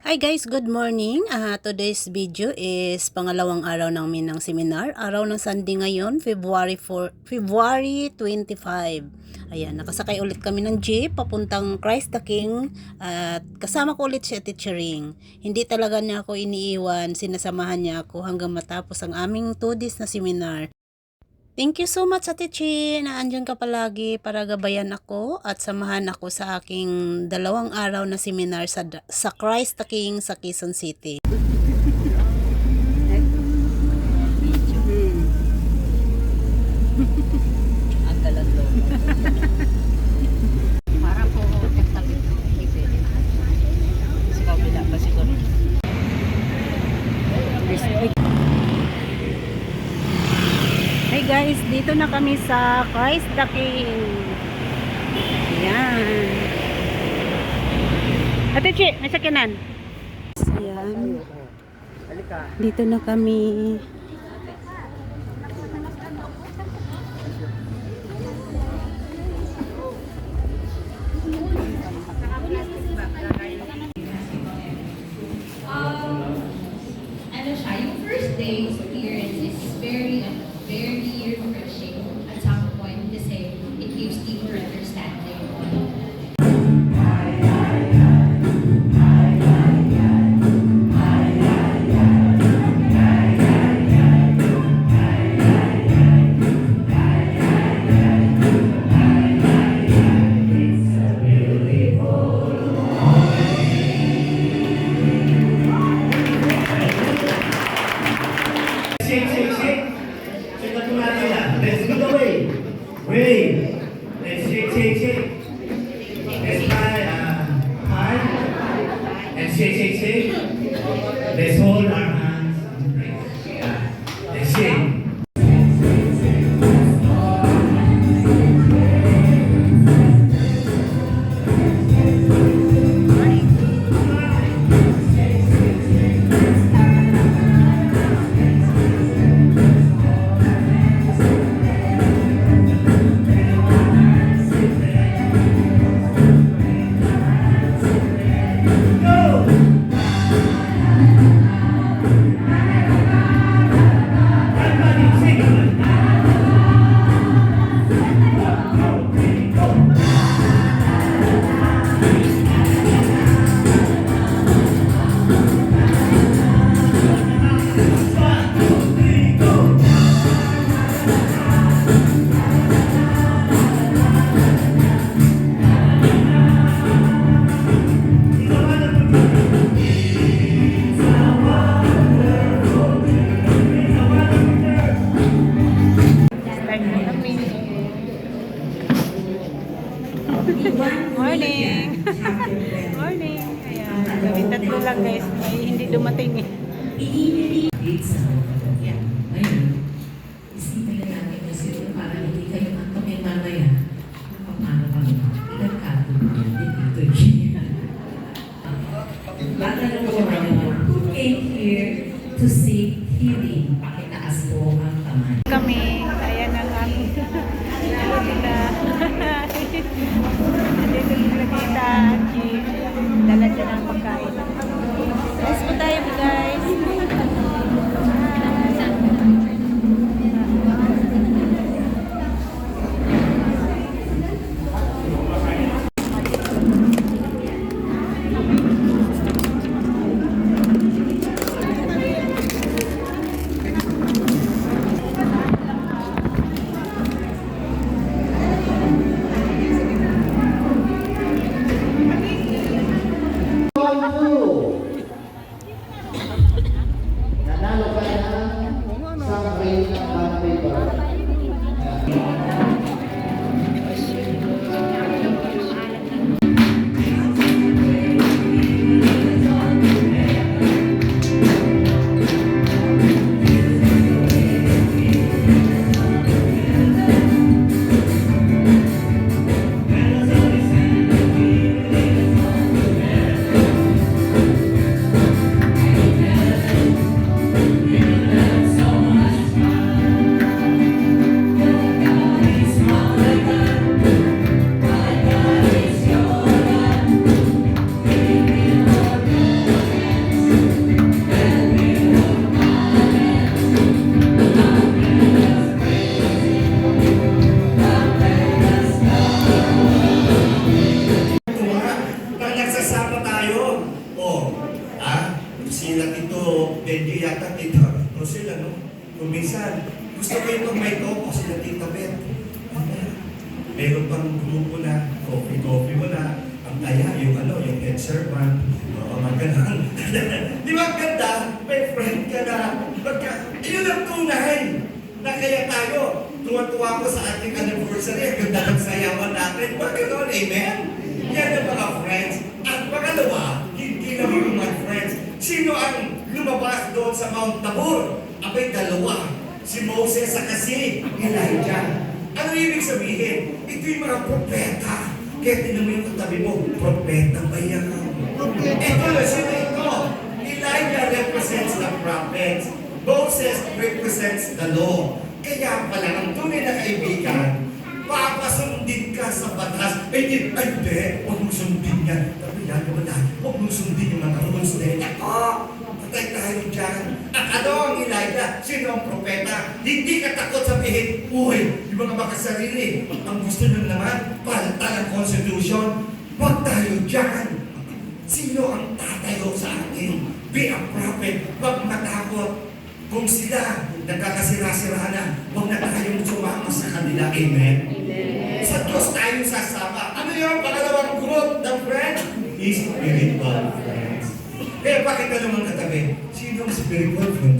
Hi guys, good morning. Ah, today's video is pangalawang araw ng seminar. Araw ng Sunday ngayon, February 4, February 25. Ayan, nakasakay ulit kami ng jeep papuntang Christ the King at kasama ko ulit si Teacher Ring. Hindi talaga niya ako iniiwan, sinasamahan niya ako hanggang matapos ang aming 2 days na seminar. Thank you so much, Ate Chi, na andyan ka palagi para gabayan ako at samahan ako sa aking dalawang araw na seminar sa, sa Christ the King sa Quezon City. Ang galando. Para po tabi. Sa kabila. Hey guys, dito na kami sa Christ the King. Ayan. Ate Chi, may sakyanan. Ayan. Dito na kami. Amém. Yata, Tito Rosel, ano? Kung minsan, gusto ko yung may toko sila Tita Beth. Meron pang grupo na, coffee-coffee mo na, ang kaya, yung ano, yung head servant, oo, magalang. Di ba ganda? May friend ka na. Pagka, yun ang tunay na kaya tayo, tuwa-tuwa ko sa ating anniversary, ang ganda ng sayawan natin. Bakit gano'n? Amen? Yan ang mga friends. At pangalawa, hindi lang mga friends. Sino ang lumabas doon sa Mount Tabor? Abay, dalawa. Si Moses at si Elijah. Ano ibig sabihin? Ito yung mga propeta. Kaya tinan mo yung katabi mo, propeta ba yan? Ito, sino ito? Elijah represents the prophets. Moses represents the law. Kaya pala, ang tunay na kaibigan, papasundin ka sa batas. Eh, di, ay, hindi, huwag mong sundin yan. Sabi yan, huwag mong sundin yung mga rules na yan. Patay dyan. At ano ang Elijah? Sino ang propeta? Hindi ka takot sabihin, uy, yung mga makasarili, ang gusto nyo naman, palta ng constitution, huwag tayo dyan. Sino ang tatayo sa akin? Be a prophet. Huwag matakot. Kung sila nagkakasira-sira na, huwag na tayong sumama sa kanila. Amen? Sa Diyos tayo sasama. Ano yung pangalawang group ng friends? Spiritual friends. Kaya bakit ka naman katabi? Sino ang spiritual friends mo?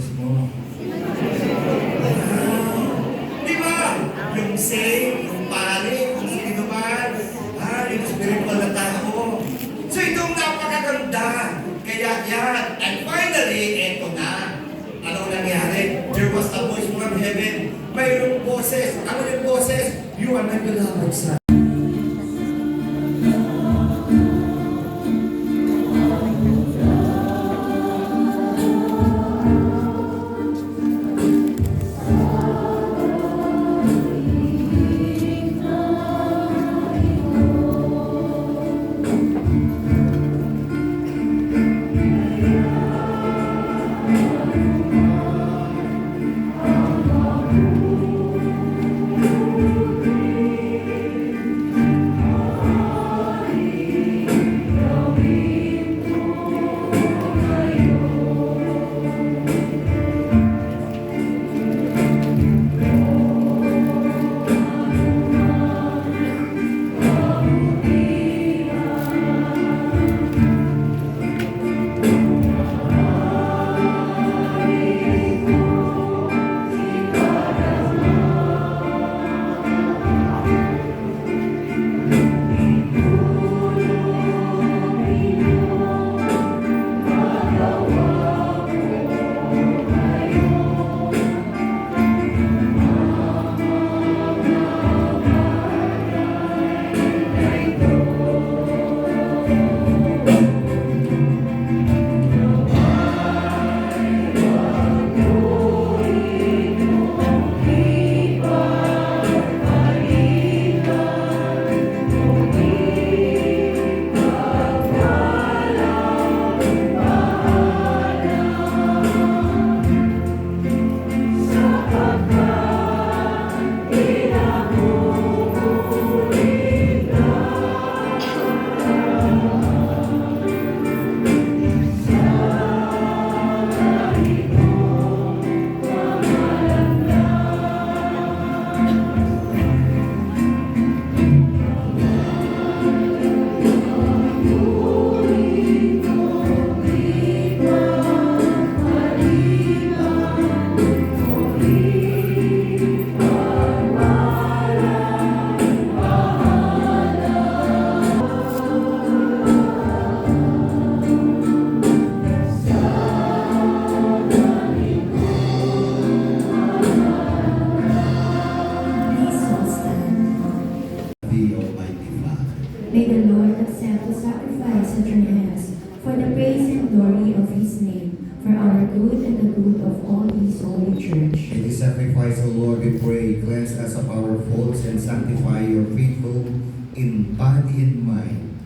Sacrifice, O Lord, we pray, cleanse us of our faults and sanctify your faithful in body and mind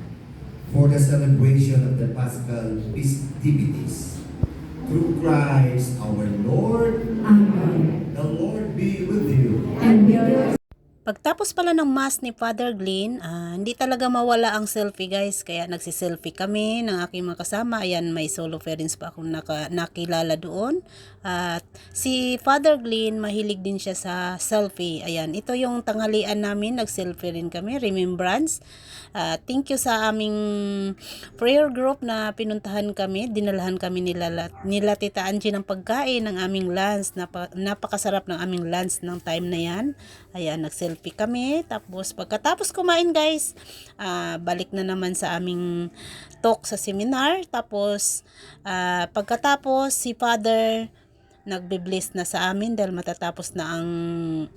for the celebration of the Paschal festivities. Through Christ our Lord, Amen. the Lord be with you. And with your Pagtapos pala ng mass ni Father Glenn, ah, hindi talaga mawala ang selfie guys. Kaya nagsiselfie kami ng aking mga kasama. Ayan, may solo parents pa akong naka, nakilala doon. At si Father Glenn, mahilig din siya sa selfie. Ayan, ito yung tanghalian namin. Nag-selfie rin kami. Remembrance. Ah, thank you sa aming prayer group na pinuntahan kami. Dinalahan kami nila, nila Tita Angie ng pagkain ng aming lunch. Napa, napakasarap ng aming lunch ng time na yan. Ayan, nag-selfie kami. Tapos, pagkatapos kumain guys, ah, balik na naman sa aming talk sa seminar. Tapos, ah, pagkatapos, si Father nagbe-bless na sa amin dahil matatapos na ang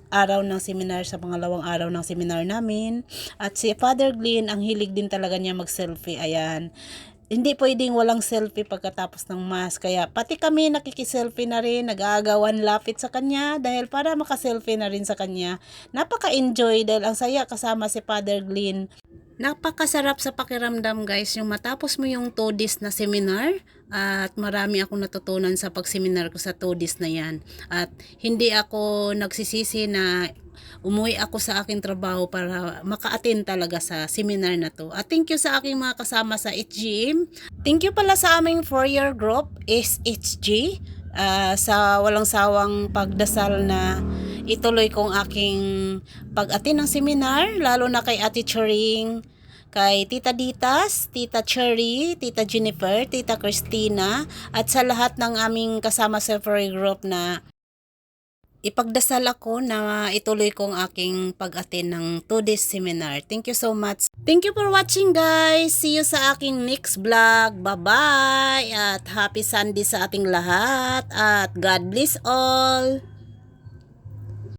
araw ng seminar sa pangalawang araw ng seminar namin. At si Father Glenn, ang hilig din talaga niya mag-selfie. Ayan. Hindi pwedeng walang selfie pagkatapos ng mass. Kaya pati kami nakikiselfie na rin, nag-aagawan lapit sa kanya dahil para makaselfie na rin sa kanya. Napaka-enjoy dahil ang saya kasama si Father Glenn. Napakasarap sa pakiramdam guys yung matapos mo yung 2 days na seminar at marami akong natutunan sa pagseminar ko sa 2 days na yan. At hindi ako nagsisisi na umuwi ako sa aking trabaho para maka-attend talaga sa seminar na to. At thank you sa aking mga kasama sa HGM. Thank you pala sa aming four-year group, SHG, ah, sa walang sawang pagdasal na ituloy kong aking pag-attend ng seminar, lalo na kay Ate Choring, kay Tita Ditas, Tita Cherry, Tita Jennifer, Tita Christina, at sa lahat ng aming kasama sa Furry Group na ipagdasal ako na ituloy kong aking pag-attend ng 2 days seminar. Thank you so much. Thank you for watching guys. See you sa aking next vlog. Bye-bye. At happy Sunday sa ating lahat. At God bless all.